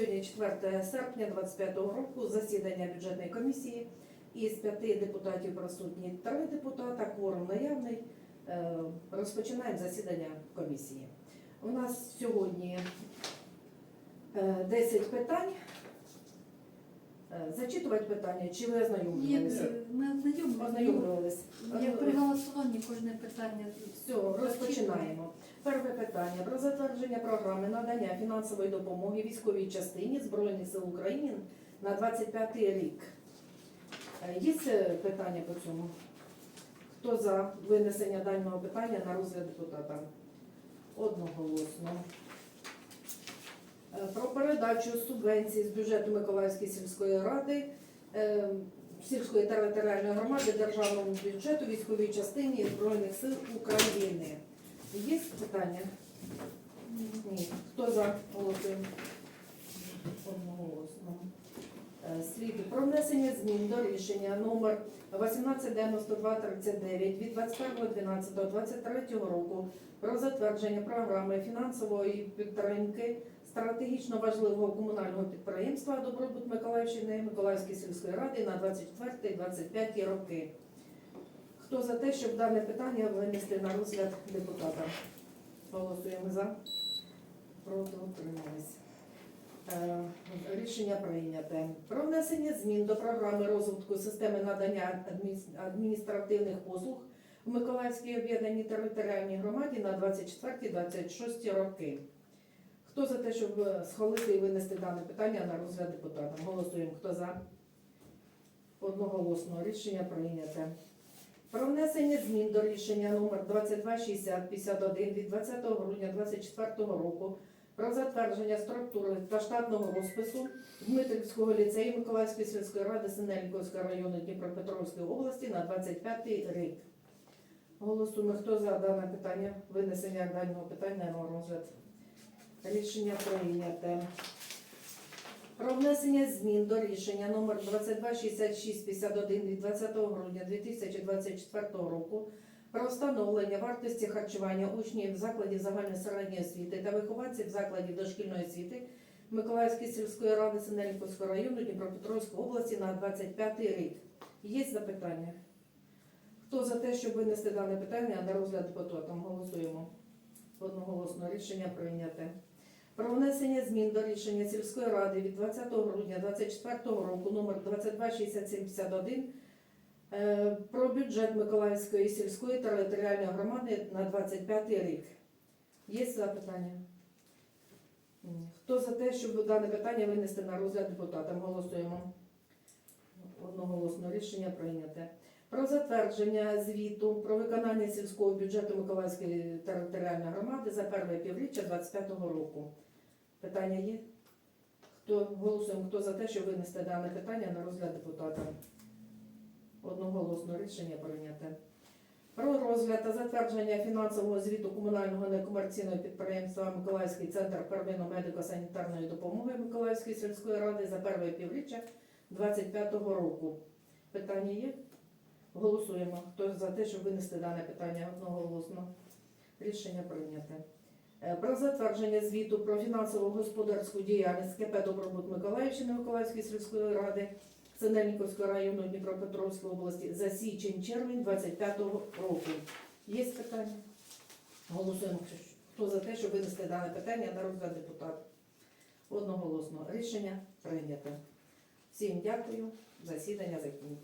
Сьогодні 4 серпня 25 року засідання бюджетної комісії. Із п'яти депутатів присутні три депутата, кворум наявний. Е, Розпочинаємо засідання комісії. У нас сьогодні е, 10 питань. Е, Зачитувати питання, чи ви ознайомлювалися? ми ознайомилися. Ознайомлювалися. Як при голосуванні кожне питання. Все, розпочинаємо. Перше питання про затвердження програми надання фінансової допомоги військовій частині Збройних сил України на 25 рік. Е, Є е, питання по цьому? Хто за винесення даного питання на розгляд депутата? Одноголосно. Передачу субвенцій з бюджету Миколаївської сільської ради е, сільської територіальної громади державному бюджету військовій частині Збройних сил України. Є питання? Ні. Хто за голосуємо? Одноголосно. Е, Слід про внесення змін до рішення номер 189239 від 21.12.23 року про затвердження програми фінансової підтримки стратегічно важливого комунального підприємства Добробут Миколаївщини Миколаївської сільської ради на 24-25 роки. Хто за те, щоб дане питання винести на розгляд депутата? Голосуємо за. Проти утримались. Е, Рішення прийняте. Про внесення змін до програми розвитку системи надання адміністративних послуг в Миколаївській об'єднаній територіальній громаді на 24-26 роки. Хто за те, щоб е, схвалити і винести дане питання на розгляд депутатам? Голосуємо. Хто за? Одноголосно. Рішення прийняте. Про внесення змін до рішення номер 226051 від 20 грудня 2024 року про затвердження структури та штатного розпису Дмитрівського ліцею Миколаївської сільської ради Синельковського району Дніпропетровської області на 25 рік. Голосуємо, хто за дане питання, винесення даного питання на розгляд. Рішення прийняте. Про внесення змін до рішення номер 226651 від 20 грудня 2024 року про встановлення вартості харчування учнів закладів загальної середньої освіти та вихованців закладів дошкільної освіти Миколаївської сільської ради Синельковського району Дніпропетровської області на 25 рік. Є запитання? Хто за те, щоб винести дане питання на розгляд депутатам? Голосуємо. Одноголосно рішення прийняте. Про внесення змін до рішення сільської ради від 20 грудня 2024 року номер 226751 е, про бюджет Миколаївської сільської територіальної громади на 25 рік. Є запитання? Хто за те, щоб дане питання винести на розгляд депутатам? Голосуємо. Одноголосно рішення прийняте. Про затвердження звіту про виконання сільського бюджету Миколаївської територіальної громади за перше півріччя 2025 року. Питання є? Хто голосуємо? Хто за те, щоб винести дане питання на розгляд депутата? Одноголосно рішення прийняте. Про розгляд та затвердження фінансового звіту комунального некомерційного підприємства Миколаївський центр первинної медико-санітарної допомоги Миколаївської сільської ради за перше півріччя 2025 року. Питання є? Голосуємо. Хто за те, щоб винести дане питання одноголосно? Рішення прийняте. Е, Про затвердження звіту про фінансово-господарську діяльність КП Добробут Миколаївщини Миколаївської сільської ради Синельниковського району Дніпропетровської області за січень-червень 25 року. Є питання? Голосуємо. Хто за те, щоб винести дане питання на розгляд депутата? Одноголосно. Рішення прийнято. Всім дякую. Засідання закінчено.